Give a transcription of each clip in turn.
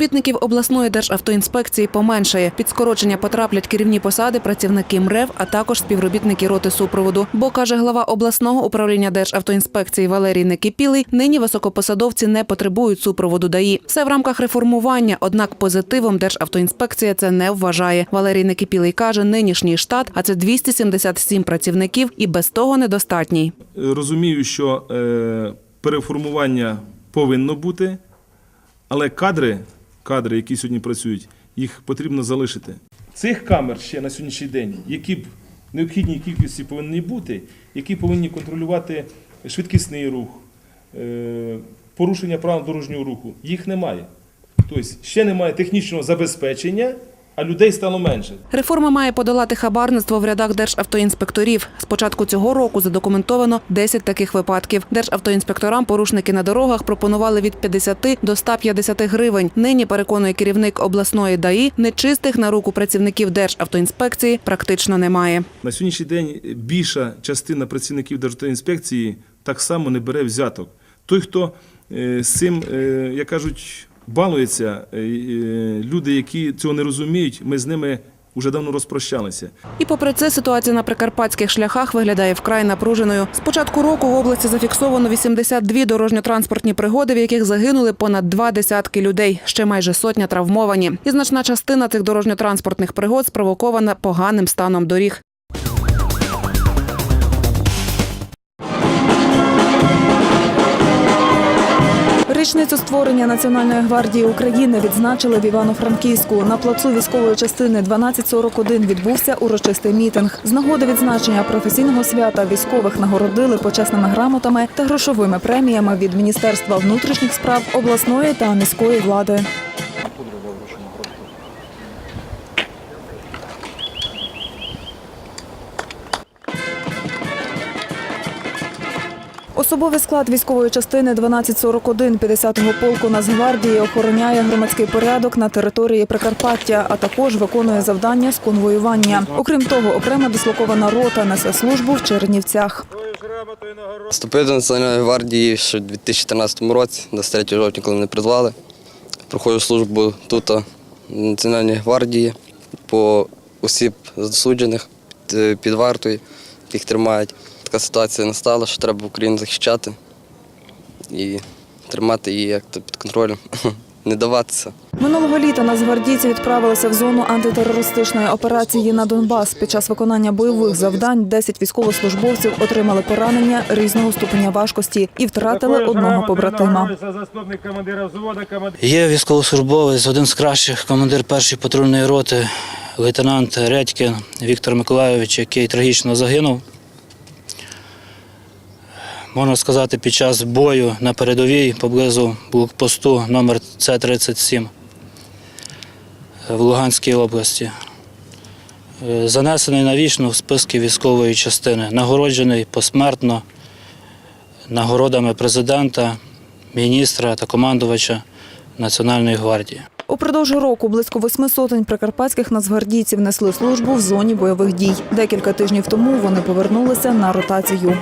Співробітників обласної державтоінспекції поменшає. Під скорочення потраплять керівні посади, працівники МРЕВ, а також співробітники роти супроводу. Бо каже глава обласного управління державтоінспекції Валерій Некипілий, нині високопосадовці не потребують супроводу ДАІ. Все в рамках реформування, однак позитивом державтоінспекція це не вважає. Валерій Некипілий каже, нинішній штат, а це 277 працівників, і без того недостатній. Розумію, що е, переформування повинно бути, але кадри, кадри, які сьогодні працюють, їх потрібно залишити. Цих камер ще на сьогоднішній день, які б необхідній кількості повинні бути, які повинні контролювати швидкісний рух, е, порушення правил дорожнього руху, їх немає. Тобто ще немає технічного забезпечення, а людей стало менше. Реформа має подолати хабарництво в рядах державтоінспекторів. З початку цього року задокументовано 10 таких випадків. Державтоінспекторам порушники на дорогах пропонували від 50 до 150 гривень. Нині переконує керівник обласної ДАІ, нечистих на руку працівників Державтоінспекції практично немає. На сьогоднішній день більша частина працівників Державтоінспекції так само не бере взяток. Той, хто е, з цим, е, як кажуть, балується, е, е, люди, які цього не розуміють, ми з ними вже давно розпрощалися. І попри це ситуація на прикарпатських шляхах виглядає вкрай напруженою. З початку року в області зафіксовано 82 дорожньо-транспортні пригоди, в яких загинули понад два десятки людей. Ще майже сотня травмовані. І значна частина цих дорожньо-транспортних пригод спровокована поганим станом доріг. Річницю створення Національної гвардії України відзначили в Івано-Франківську. На плацу військової частини 1241 відбувся урочистий мітинг. З нагоди відзначення професійного свята військових нагородили почесними грамотами та грошовими преміями від Міністерства внутрішніх справ обласної та міської влади. Особовий склад військової частини 1241 50-го полку Нацгвардії охороняє громадський порядок на території Прикарпаття, а також виконує завдання з конвоювання. Окрім того, окрема дислокована рота несе службу в Чернівцях. Вступив до Національної гвардії ще у 2013 році, 23 жовтня, коли мене призвали. Проходжу службу тут, в Національній гвардії, по осіб засуджених е, під вартою, яких тримають. Така ситуація настала, що треба Україну захищати і тримати її як то під контролем, не даватися. Минулого літа нацгвардійці відправилися в зону антитерористичної операції на Донбас. Під час виконання бойових завдань 10 військовослужбовців отримали поранення різного ступеня важкості і втратили одного побратима. Є військовослужбовець, один з кращих, командир першої патрульної роти, лейтенант Редькін Віктор Миколайович, який трагічно загинув. Можна сказати, під час бою на передовій поблизу блокпосту номер С-37 в Луганській області. Е, Занесений навічно в списки військової частини, нагороджений посмертно нагородами президента, міністра та командувача Національної гвардії. Упродовж року близько восьми сотень прикарпатських нацгвардійців несли службу в зоні бойових дій. Декілька тижнів тому вони повернулися на ротацію.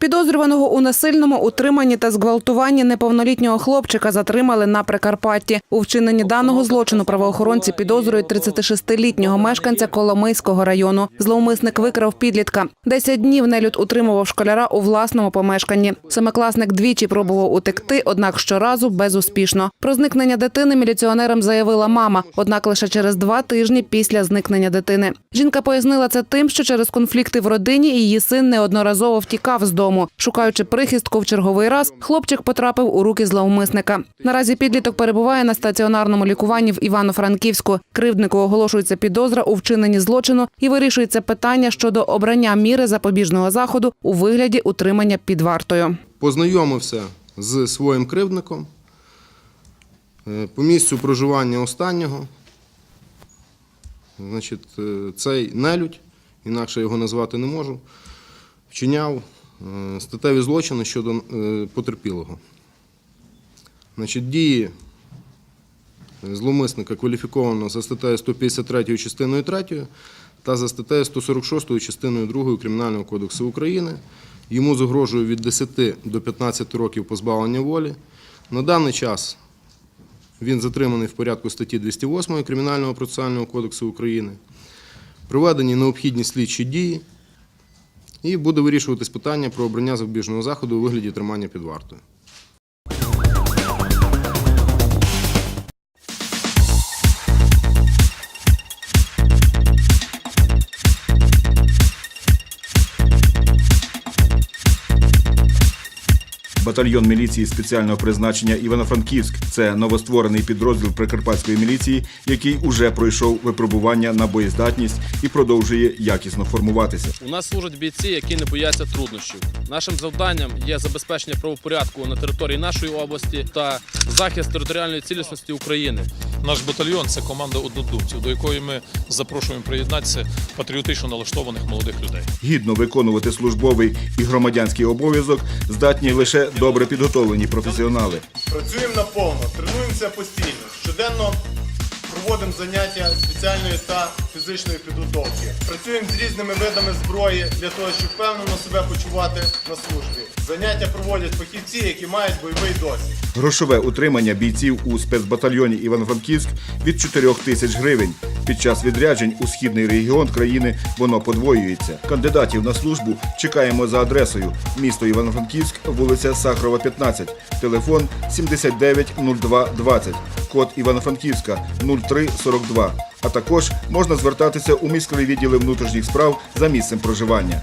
Підозрюваного у насильному утриманні та зґвалтуванні неповнолітнього хлопчика затримали на Прикарпатті. У вчиненні даного злочину правоохоронці підозрюють 36-літнього мешканця Коломийського району. Зловмисник викрав підлітка. Десять днів нелюд утримував школяра у власному помешканні. Семикласник двічі пробував утекти, однак щоразу безуспішно. Про зникнення дитини міліціонерам заявила мама, однак лише через два тижні після зникнення дитини. Жінка пояснила це тим, що через конфлікти в родині її син неодноразово втікав з дому. Шукаючи прихистку в черговий раз, хлопчик потрапив у руки зловмисника. Наразі підліток перебуває на стаціонарному лікуванні в Івано-Франківську. Кривднику оголошується підозра у вчиненні злочину і вирішується питання щодо обрання міри запобіжного заходу у вигляді утримання під вартою. познайомився з своїм кривдником е, по місцю проживання останнього. Значить, е, цей нелюдь, інакше його назвати не можу, вчиняв статеві злочини щодо е, потерпілого. Значить, дії зловмисника кваліфіковано за статтею 153 частиною 3 та за статтею 146 частиною 2 Кримінального кодексу України. Йому загрожує від 10 до 15 років позбавлення волі. На даний час він затриманий в порядку статті 208 Кримінального процесуального кодексу України. Проведені необхідні слідчі дії і буде вирішуватись питання про обрання запобіжного заходу у вигляді тримання під вартою. Батальйон міліції спеціального призначення Івано-Франківськ це новостворений підрозділ Прикарпатської міліції, який уже пройшов випробування на боєздатність і продовжує якісно формуватися. У нас служать бійці, які не бояться труднощів. Нашим завданням є забезпечення правопорядку на території нашої області та захист територіальної цілісності України. Наш батальйон це команда однодумців, до якої ми запрошуємо приєднатися патріотично налаштованих молодих людей. Гідно виконувати службовий і громадянський обов'язок здатні лише добре підготовлені професіонали. Працюємо наповно, тренуємося постійно. Щоденно проводимо заняття спеціальної та фізичної підготовки. Працюємо з різними видами зброї для того, щоб впевнено себе почувати на службі. Заняття проводять фахівці, які мають бойовий досвід. Грошове утримання бійців у спецбатальйоні Івано-Франківськ від 4 тисяч гривень. Під час відряджень у східний регіон країни воно подвоюється. Кандидатів на службу чекаємо за адресою місто Івано-Франківськ, вулиця Сахарова, 15, телефон 790220, код Івано-Франківська 0342. А також можна звертатися у міськові відділи внутрішніх справ за місцем проживання.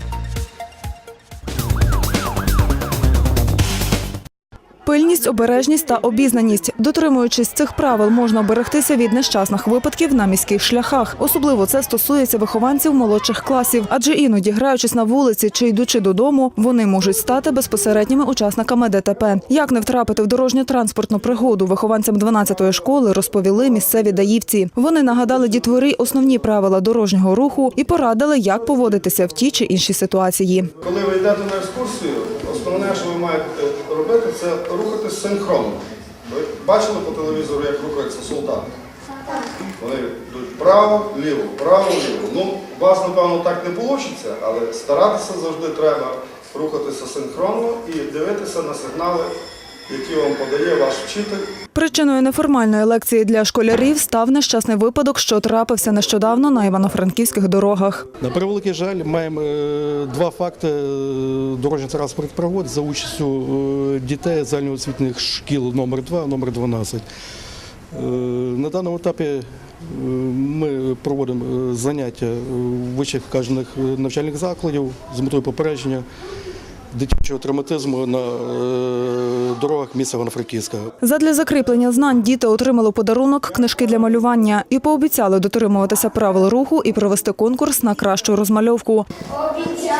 Пильність, обережність та обізнаність. Дотримуючись цих правил, можна оберегтися від нещасних випадків на міських шляхах. Особливо це стосується вихованців молодших класів, адже іноді, граючись на вулиці чи йдучи додому, вони можуть стати безпосередніми учасниками ДТП. Як не втрапити в дорожньо-транспортну пригоду, вихованцям 12-ї школи розповіли місцеві даївці. Вони нагадали дітворі основні правила дорожнього руху і порадили, як поводитися в тій чи іншій ситуації. Коли ви йдете на екскурсію, основне, що ви маєте робити, це рухатись синхронно. Ви бачили по телевізору, як рухаються солдати? Вони йдуть вправо, ліво, вправо, ліво. Ну, у вас, напевно, так не вийде, але старатися завжди треба рухатися синхронно і дивитися на сигнали, які вам подає ваш вчитель. Причиною неформальної лекції для школярів став нещасний випадок, що трапився нещодавно на івано-франківських дорогах. На превеликий жаль, маємо е, два факти е, дорожньо-транспортних пригод за участю е, дітей загальноосвітніх шкіл номер 2 номер 12. Е, На даному етапі ми проводимо заняття в вищих вказаних навчальних закладів з метою попередження дитячого травматизму на е, дорогах міста Івано-Франківська. Задля закріплення знань діти отримали подарунок книжки для малювання і пообіцяли дотримуватися правил руху і провести конкурс на кращу розмальовку. Молодці.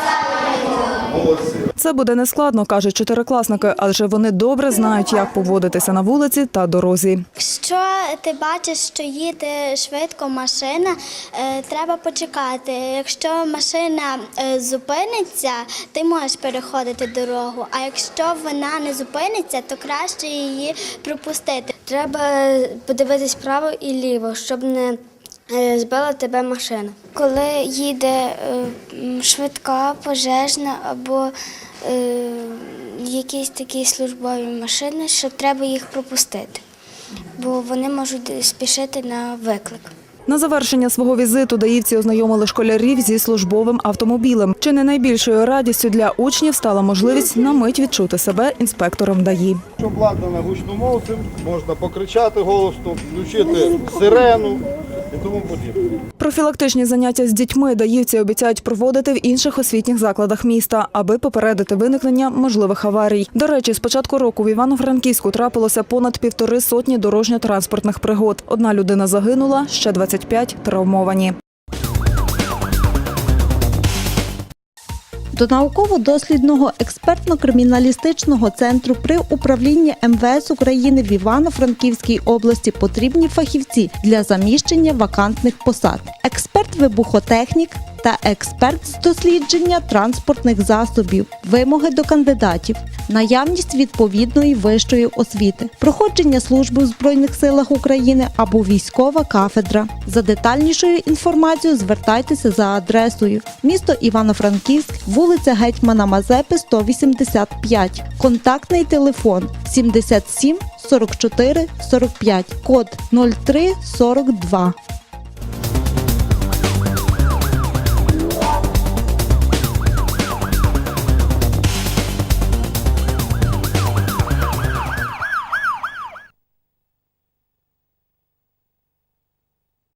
Це буде нескладно, кажуть чотирикласники, адже вони добре знають, як поводитися на вулиці та дорозі. Якщо ти бачиш, що їде швидко машина, е, треба почекати. Якщо машина е, зупиниться, ти можеш переходити дорогу. А якщо вона не зупиниться, то краще її пропустити. Треба подивитись право і ліво, щоб не збила тебе машина. Коли їде е, швидка, пожежна або е, якісь такі службові машини, що треба їх пропустити, бо вони можуть спішити на виклик. На завершення свого візиту даївці ознайомили школярів зі службовим автомобілем. Чи не найбільшою радістю для учнів стала можливість на мить відчути себе інспектором ДАІ. Обладнане гучномовцем, можна покричати голосно, включити сирену і. Профілактичні заняття з дітьми даївці обіцяють проводити в інших освітніх закладах міста, аби попередити виникнення можливих аварій. До речі, з початку року в Івано-Франківську трапилося понад півтори сотні дорожньо-транспортних пригод. Одна людина загинула, ще 25 травмовані. До науково-дослідного експертно-криміналістичного центру при управлінні МВС України в Івано-Франківській області потрібні фахівці для заміщення вакантних посад. Експерт-вибухотехнік, та експерт з дослідження транспортних засобів, вимоги до кандидатів, наявність відповідної вищої освіти, проходження служби в Збройних силах України або військова кафедра. За детальнішою інформацією звертайтеся за адресою. Місто Івано-Франківськ, вулиця Гетьмана Мазепи, 185, контактний телефон 77 44 45, код 03 42.